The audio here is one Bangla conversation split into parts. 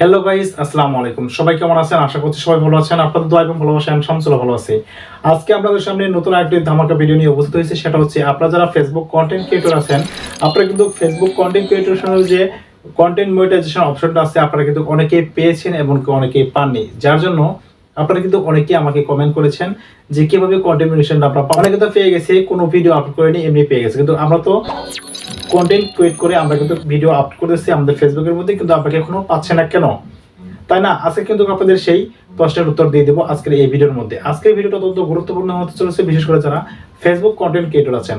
হ্যালো গাইস আসসালামু আলাইকুম সবাই কেমন আছেন? আশা করছি সবাই ভালো আছেন। আপনাদের দোয়া এবং ভালোবাসা আমি শামসুল্লাহ ভালো আছি। আজকে আপনাদের সামনে নতুন আরেকটি ধামাকা ভিডিও নিয়ে উপস্থিত হয়েছে। সেটা হচ্ছে আপনারা যারা ফেসবুক কন্টেন্ট ক্রিয়েটর আছেন, আপনারা কিন্তু ফেসবুক কন্টেন্ট ক্রিয়েটর যে কন্টেন্ট মনিটাইজেশন অপশনটা আছে, আপনারা কিন্তু অনেকেই পেয়েছেন এবং অনেকেই পাননি। যার জন্য আপনারা কিন্তু অনেকেই আমাকে কমেন্ট করেছেন যে কীভাবে কন্টেন্ট মনিটাইজেশন আপনারা। অনেকে তো পেয়ে গেছে, কোনো ভিডিও আপলোড করেনি, এমনি পেয়ে গেছে। কিন্তু আমরা তো কন্টেন্ট ক্রিয়েট করে আমরা কিন্তু ভিডিও আপলোড করেছি আমাদের ফেসবুকের মধ্যে, কিন্তু আপনাকে এখনও পাচ্ছে না কেন? তাই না? আজকে কিন্তু আপনাদের সেই প্রশ্নের উত্তর দিয়ে দেবো আজকের এই ভিডিওর মধ্যে। আজকের ভিডিওটা অত্যন্ত গুরুত্বপূর্ণ হতে চলেছে, বিশেষ করে যারা ফেসবুক কন্টেন্ট ক্রিয়েটর আছেন।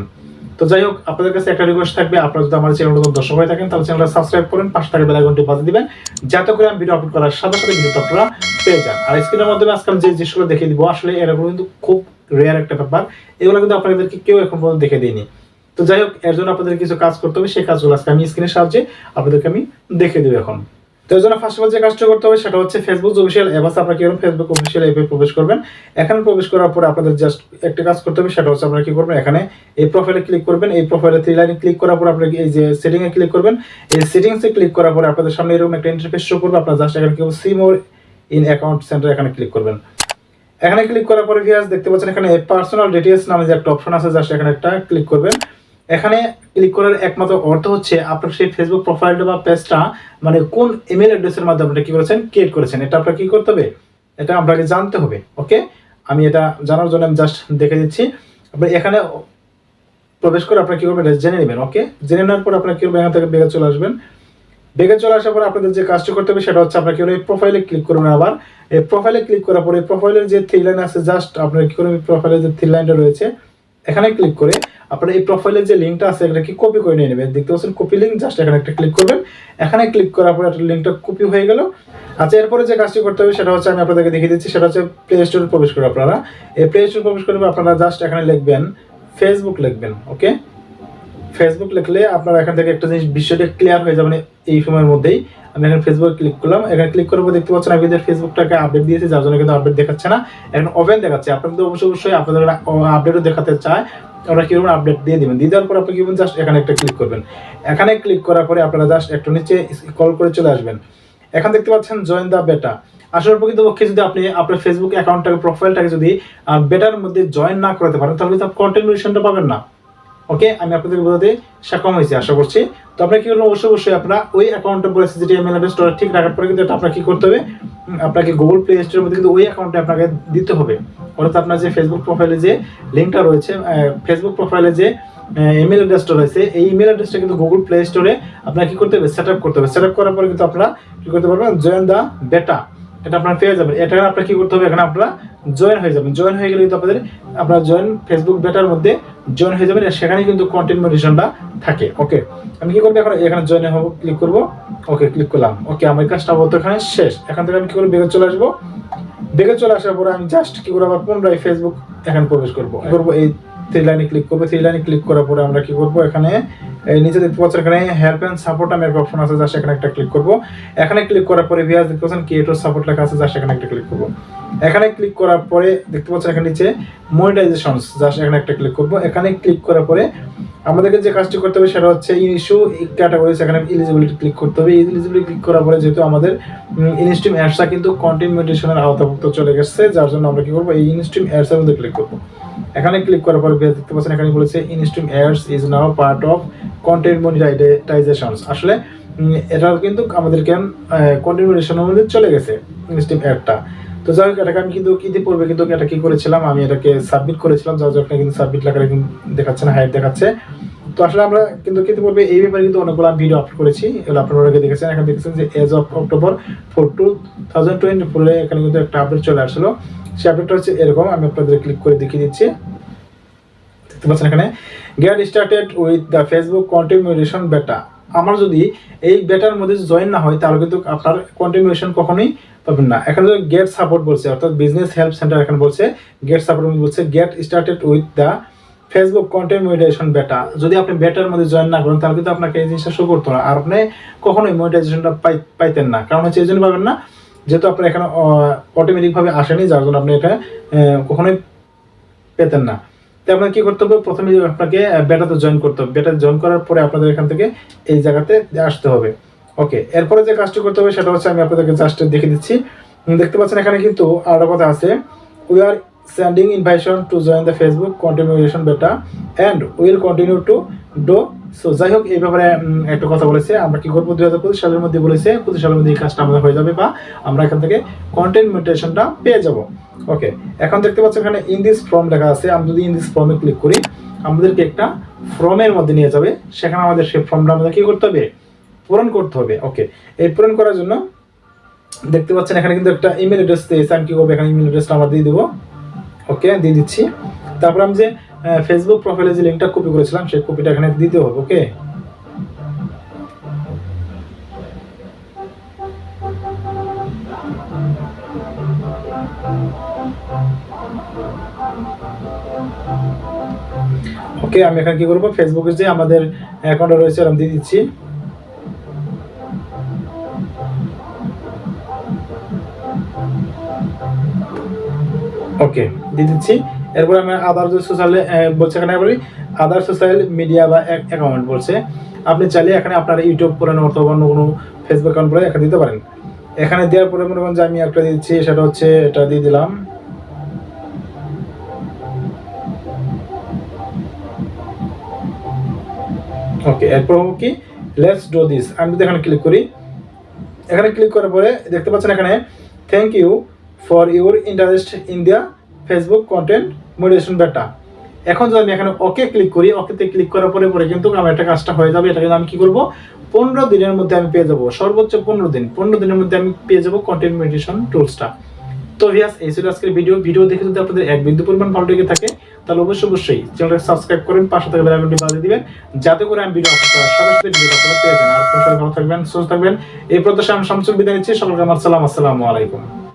তো যাই হোক, আপনাদের কাছে একটা রিকোয়েস্ট থাকবে, আপনারা যদি আমার চ্যানেল নতুন দর্শক হয়ে থাকেন, তাহলে চ্যানেলটা সাবস্ক্রাইব করেন, পাশে থাকা বেল আইকনটি বাজিয়ে দিবেন, যাতে করে আমি ভিডিও আপলোড করার সাথে সাথে ভিডিওটা আপনারা পেয়ে যান। আর স্ক্রিনের মাধ্যমে আজকে আমি যে জিনিসগুলো দেখিয়ে দিব, আসলে এরকম কিন্তু খুব রেয়ার একটা ব্যাপার। এগুলো কিন্তু আপনাদেরকে কেউ এখন পর্যন্ত দেখে দিইনি। তো যাই হোক, এর জন্য আপনাদের কিছু কাজ করতে হবে। সেই কাজগুলো আজকে আমি স্ক্রিনের সাহায্যে আপনাদেরকে আমি দেখে দেবো এখন। তো এর জন্য ফার্স্ট অফ অল যে কাজটা করতে হবে সেটা হচ্ছে ফেসবুক অফিসিয়াল অ্যাপ আছে। আপনারা কীরকম ফেসবুক অফিসিয়াল অ্যাপে প্রবেশ করবেন? এখানে প্রবেশ করার পরে আপনাদের জাস্ট একটা কাজ করতে হবে, সেটা হচ্ছে আপনারা কি করবেন? এখানে এই প্রোফাইলে ক্লিক করবেন। এই প্রোফাইলে থ্রি লাইনে ক্লিক করার পরে আপনারা এই যে সেটিং এ ক্লিক করবেন। এই সেটিংসে ক্লিক করার পরে আপনাদের সামনে এরকম একটা ইন্টারফেস শো করবে। আপনারা জাস্ট এখানে কি সিম ইন অ্যাকাউন্ট সেন্টার এখানে ক্লিক করবেন। এখানে ক্লিক করার পরে ভিউয়ার্স দেখতে পাচ্ছেন এখানে পার্সোনাল ডিটেইলস নামে যে একটা অপশন আছে জাস্ট এখানে একটা ক্লিক করবেন। এখানে ক্লিক করার একমাত্র অর্থ হচ্ছে আপনার সেই ফেসবুক প্রোফাইলটা বা পেজটা মানে কোন ইমেল অ্যাড্রেসের মাধ্যমে আপনি কি করেছেন? ক্রিয়েট করেছেন। এটা আপনাকে কি করতে হবে? এটা আপনাকে জানতে হবে ওকে আমি এটা জানার জন্য আমি জাস্ট দেখে দিচ্ছি। আপনি এখানে প্রবেশ করে আপনার কি করবেন? এটা জেনে নেবেন ওকে জেনে নেওয়ার পর আপনার কি করবেন এখান থেকে বেগে চলে আসবেন। বেগে চলে আসার পর আপনাদের যে কাজটি করতে হবে সেটা হচ্ছে আপনার কি এই প্রোফাইলে ক্লিক করবেন আবার। এই প্রোফাইলে ক্লিক করার পরে প্রোফাইলের যে থ্রি লাইন আছে জাস্ট আপনার কি করবেন? প্রোফাইলের যে থ্রি লাইনটা রয়েছে এখানে ক্লিক করে আপনার এই প্রোফাইলের যে লিঙ্কটা আছে এটাকে কপি করে নিয়ে নেবেন? দেখতে পাচ্ছেন কপি লিঙ্ক জাস্ট এখানে একটা ক্লিক করবেন। এখানে ক্লিক করার পরে একটা লিঙ্কটা কপি হয়ে গেল। আচ্ছা এরপরে যে কাজটি করতে হবে, সেটা হচ্ছে আমি আপনাদেরকে দেখিয়ে দিচ্ছি, সেটা হচ্ছে প্লে স্টোরে প্রবেশ করে আপনারা। এই প্লে স্টোরে প্রবেশ করবে আপনারা জাস্ট এখানে লিখবেন ফেসবুক লিখবেন ওকে ফেসবুক লিখলে আপনারা এখান থেকে একটা জিনিস বিষয়টা ক্লিয়ার হয়ে যাবে এই সময়ের মধ্যেই। আমি এখানে ফেসবুক ক্লিক করলাম, এখানে ক্লিক করার পর দেখতে পাচ্ছেন আমি এদের ফেসবুকটাকে আপডেট দিয়েছি, যার জন্য কিন্তু আপডেট দেখাচ্ছে না। এখন ওপেন দেখাচ্ছে আপনাদের অবশ্যই অবশ্যই আপনাদের আপডেটও দেখাতে চায়। ওরা কি করবেন আপডেট দিয়ে দিবেন? দিয়ে দেওয়ার পর আপনি কি করবেন জাস্ট এখানে একটা ক্লিক করবেন? এখানে ক্লিক করার পরে আপনারা জাস্ট একটু নিচে কল করে চলে আসবেন। এখন দেখতে পাচ্ছেন জয়েন দা বেটা আসলে প্রকৃতপক্ষে যদি আপনি আপনার ফেসবুক অ্যাকাউন্টটাকে প্রোফাইলটাকে যদি বেটার মধ্যে জয়েন না করাতে পারেন, তাহলে কিন্তু কন্টেন্ট মিশনটা পাবেন না। ওকে আমি আপনাদের বোঝাতে সক্ষম হয়েছি, আশা করছি। তো আপনার কি করবেন? অবশ্যই অবশ্যই আপনার ওই অ্যাকাউন্টটা বলে যেটি ইমেল অ্যাড্রেসটা ঠিক রাখার পরে কিন্তু আপনার কি করতে হবে? আপনাকে গুগল প্লে স্টোরের মধ্যে কিন্তু ওই অ্যাকাউন্টে আপনাকে দিতে হবে। অর্থাৎ আপনার যে ফেসবুক প্রোফাইলে যে লিঙ্কটা রয়েছে ফেসবুক প্রোফাইলে যে ইমেল অ্যাড্রেসটা রয়েছে, এই ইমেল অ্যাড্রেসটা কিন্তু গুগল প্লে স্টোরে আপনার কী করতে হবে? সেট করতে হবে। সেট করার পরে কিন্তু আপনারা কি করতে পারবেন? জয়েন দ্য বেটা এটা আপনার পেয়ে যাবেন। এটা আপনার কি করতে হবে? এখানে আপনারা জয়েন হয়ে যাবেন। জয়েন হয়ে গেলে কিন্তু আপনাদের, আপনার জয়েন ফেসবুক বেটার মধ্যে জয়েন হয়ে যাবেন। সেখানে কিন্তু কন্টেন্ট মডিশনটা থাকে। ওকে আমি কি করব এখন? এখানে জয়েন হব ক্লিক করব। ওকে ক্লিক করলাম। ওকে আমার কাজটা বলতে এখানে শেষ। এখান থেকে আমি কি করব? বেগে চলে আসব। বেগে চলে আসার পরে আমি জাস্ট কি করব? আবার পুনরায় ফেসবুক এখানে প্রবেশ করব। করব? এই থ্রি লাইনে ক্লিক করব। থ্রি লাইনে ক্লিক করার পরে আমরা কি করব? এখানে এই নিচে দেখতে পাচ্ছেন এখানে হেল্প এন্ড সাপোর্ট আমি একটা অপশন আছে জাস্ট এখানে একটা ক্লিক করব। এখানে ক্লিক করার পরে ভিআস দেখতে পাচ্ছেন ক্রিয়েটর সাপোর্ট লেখা আছে জাস্ট এখানে একটা ক্লিক করব। এখানে ক্লিক করার পরে দেখতে পাচ্ছেন এখানে নিচে মনিটাইজেশন জাস্ট এখানে একটা ক্লিক করব। এখানে ক্লিক করার পরে আমাদেরকে যে কাজটি করতে হবে সেটা হচ্ছে ইস্যু ক্যাটাগরি এখানে এলিজিবিলিটি ক্লিক করতে হবে। এলিজিবিলিটি ক্লিক করার পরে যেহেতু আমাদের ইনস্ট্রিম অ্যাডসটা কিন্তু কন্টেন্ট মনিটাইজেশনের আওতাভুক্ত চলে গেছে, যার জন্য আমরা কি করব, এই ইনস্ট্রিম অ্যাডস এর মধ্যে ক্লিক করব। এখানে ক্লিক করার পরে দেখতে পাচ্ছেন এখানে বলেছে instream ads is now part of content monetization আসলে উম, এটা কিন্তু আমাদেরকে কন্টেন্ট মনিটাইজেশনের মধ্যে চলে গেছে ইনস্ট্রিম অ্যাডটা তো যাই হোক এটাকে আমি কিন্তু ইতিপূর্বে কিন্তু এটা কি করেছিলাম আমি এটাকে সাবমিট করেছিলাম যার জন্য কিন্তু সাবমিট লেখাটা কিন্তু দেখাচ্ছে না হাইট দেখাচ্ছে। তো আসলে আমরা কিন্তু ইতিপূর্বে এই ব্যাপারে কিন্তু অনেকগুলো ভিডিও আপলোড করেছি এগুলো আপনারা আগে দেখেছেন এখানে দেখেছেন যে as of October four two thousand twenty ফোরে এখানে কিন্তু একটা আপডেট চলে আসলো। সেই আপডেটটা হচ্ছে এরকম আমি আপনাদের ক্লিক করে দেখিয়ে দিচ্ছি। দেখতে পাচ্ছেন এখানে। Get started with the Facebook continuation beta আমার যদি এই বেটার মধ্যে জয়েন না হয়, তাহলে কিন্তু আপনার কন্টিনিউশন কখনোই পাবেন না। এখানে যদি গেট সাপোর্ট বলছে, অর্থাৎ বিজনেস হেল্প সেন্টার এখানে বলছে গেট সাপোর্ট বলছে get started with the Facebook content monetization beta যদি আপনি বেটার মধ্যে জয়েন না করেন, তাহলে কিন্তু আপনাকে এই জিনিসটা শো করতো না আর আপনি কখনোই মনিটাইজেশনটা পাইতেন না। কারণ হচ্ছে এই জন্য পাবেন না, যেহেতু আপনার এখানে অটোমেটিকভাবে আসেনি, যার জন্য আপনি এটা কখনোই পেতেন না। তো আপনাকে কি করতে হবে? প্রথমে আপনাকে বেটাতে জয়েন করতে হবে। বেটাতে জয়েন করার পরে আপনাদের এখান থেকে এই জায়গাতে আসতে হবে। ওকে এরপরে যে কাজটি করতে হবে সেটা হচ্ছে আমি আপনাদেরকে জাস্ট দেখে দিচ্ছি। দেখতে পাচ্ছেন এখানে কিন্তু আরও কথা আছে। We are sending invitation to join the Facebook continuation beta and will continue to do so যাই হোক, এই ব্যাপারে একটা কথা বলেছে। আমরা কি করব? দুই হাজার পঁচিশ সালের মধ্যে বলেছে, পঁচিশ সালের মধ্যে এই কাজটা আমাদের হয়ে যাবে বা আমরা এখান থেকে কন্টেন্ট মিউটেশনটা পেয়ে যাব। ওকে এখন দেখতে পাচ্ছেন এখানে ইন ফর্ম লেখা আছে। আমি যদি দিস ফর্মে ক্লিক করি, আমাদেরকে একটা ফর্মের মধ্যে নিয়ে যাবে। সেখানে আমাদের সেই ফর্মটা আমাদের কি করতে হবে? পূরণ করতে হবে। ওকে এই পূরণ করার জন্য দেখতে পাচ্ছেন এখানে কিন্তু একটা ইমেল অ্যাড্রেস দিয়েছে। আমি কি করব? এখানে ইমেল অ্যাড্রেসটা আমরা দিয়ে দেবো। ওকে দিয়ে দিচ্ছি। তারপর আমি যে ফেসবুক প্রোফাইলে যে লিঙ্কটা কপি করেছিলাম, সেই কপিটা এখানে দিতে হবে ওকে ওকে আমি এখানে কি করব? ফেসবুকে যে আমাদের অ্যাকাউন্টে রয়েছে, আমি দিয়ে দিচ্ছি। ওকে দিয়ে দিচ্ছি। এরপর আমি আদার সোশ্যাল বলছে এখানে বলি আদার সোশ্যাল মিডিয়া বা অ্যাকাউন্ট বলছে, আপনি চাইলে এখানে আপনার ইউটিউব করেন অথবা অন্য কোনো ফেসবুক অ্যাকাউন্ট করে এখানে দিতে পারেন। এখানে দেওয়ার পরে মনে করেন যে আমি একটা দিচ্ছি, সেটা হচ্ছে এটা দিয়ে দিলাম। ওকে এরপর হব কি? লেটস ডু দিস আমি যদি এখানে ক্লিক করি, এখানে ক্লিক করার পরে দেখতে পাচ্ছেন এখানে thank you for your interest in Facebook content monetization beta এখন যদি আমি এখানে ওকে ক্লিক করি ওকেতে ক্লিক করার পরে পরে কিন্তু আমার একটা কাজটা হয়ে যাবে। এটা কিন্তু আমি কি করব? পনেরো দিনের মধ্যে আমি পেয়ে যাব। সর্বোচ্চ পনেরো দিন। পনেরো দিনের মধ্যে আমি পেয়ে যাব কন্টেন্ট মেডিটেশন টুলসটা তো ভিয়াস এই ছিল আজকের ভিডিও ভিডিও দেখে যদি আপনাদের এক বিন্দু পরিমাণ ভালো লেগে থাকে, তাহলে অবশ্যই অবশ্যই চ্যানেলটা সাবস্ক্রাইব করেন, পাশে থাকা বেল বাজিয়ে দিবেন, যাতে করে আমি ভিডিও সাথে ভিডিও আপনারা পেয়ে যান। আর আপনারা ভালো থাকবেন, সুস্থ থাকবেন। এই প্রত্যাশা আমি শামসুল বিদায় নিচ্ছি। সকলকে আমার সালাম। আসসালামু আলাইকুম।